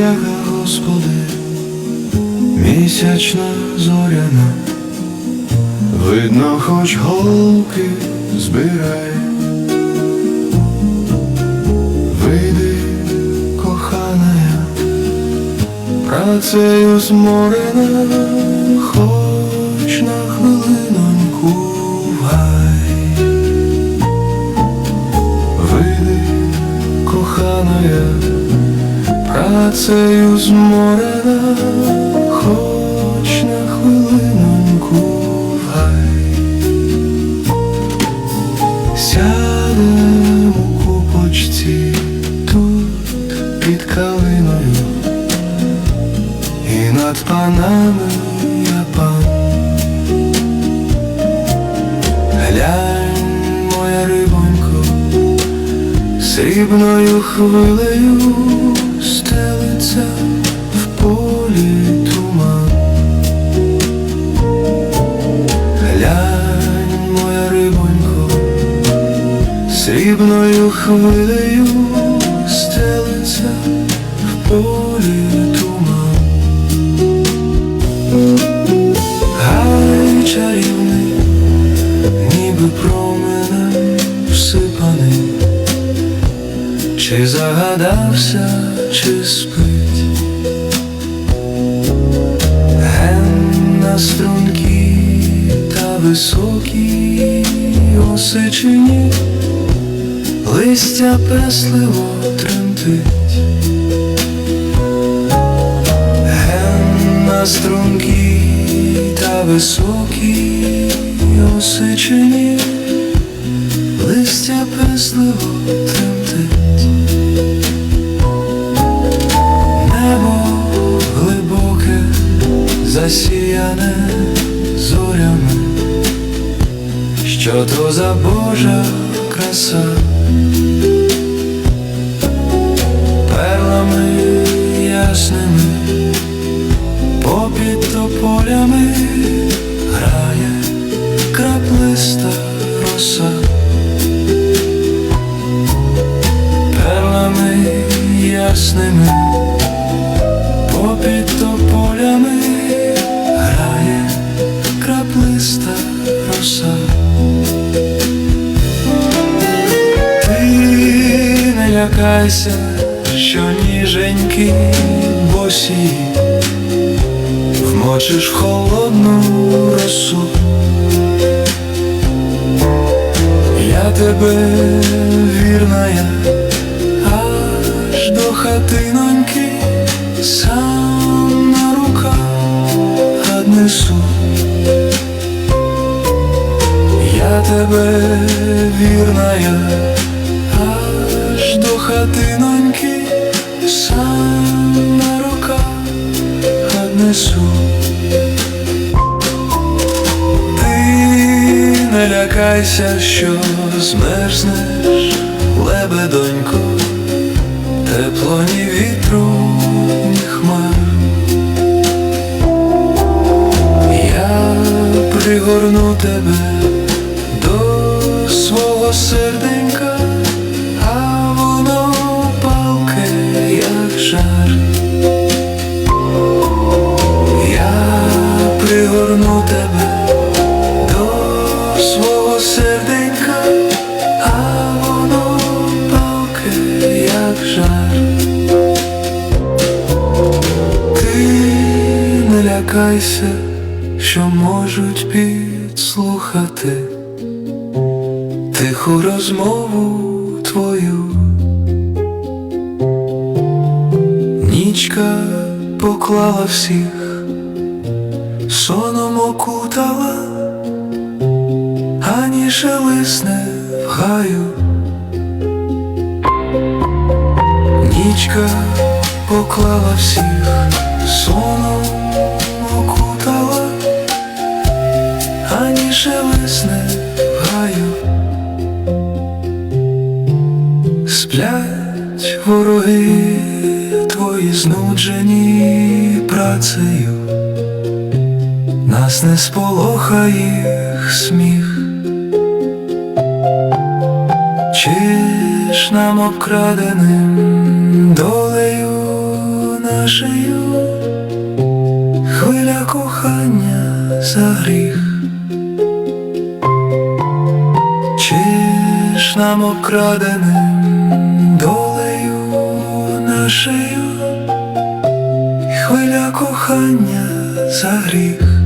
Господи, місячна зоряна, видно, хоч голки збирай. Вийди, коханая, працею зморена, хоч на хвилиноньку в гай. Вийди, коханая, працею зморена, хоч на хвилиноньку в гай. Сядем у купочці тут під калиною, і над панами я пан. Глянь, моя рибонько, срібною хвилею срібною хвилею стелиться в полі туман. Гай чарівний, ніби променем всипаний, чи загадався, чи спить. Ген на струнки та високі осичині, листя песливо тремтить. Ген на струнки та високі осичині, листя песливо тремтить. Небо глибоке, засіяне зорями, що то за Божа краса, перлами ясними, попід тополями грає краплиста роса. Перлами ясними Попід тополями грає краплиста роса. Лякайся, що ніженькі босі вмочиш холодну росу. Я тебе вірна я аж до хатиноньки сам на руках однесу. Я тебе вірна я аж до хатиноньки сам на руках однесу. Ти не лякайся, що змерзнеш, лебедонько, тепло ні вітру, ні хмар. Я пригорну тебе до свого серденька, лякайся, що можуть підслухати тиху розмову твою. Нічка поклала всіх, соном окутала, ані шелесне в гаю. Нічка поклала всіх, соном Сплять твої знуджені працею, нас не сполоха їх сміх. Чи ж нам обкраденим долею нашею, хвиля кохання за гріх. Чи ж нам обкраденим нашею, хвиля кохання за гріх.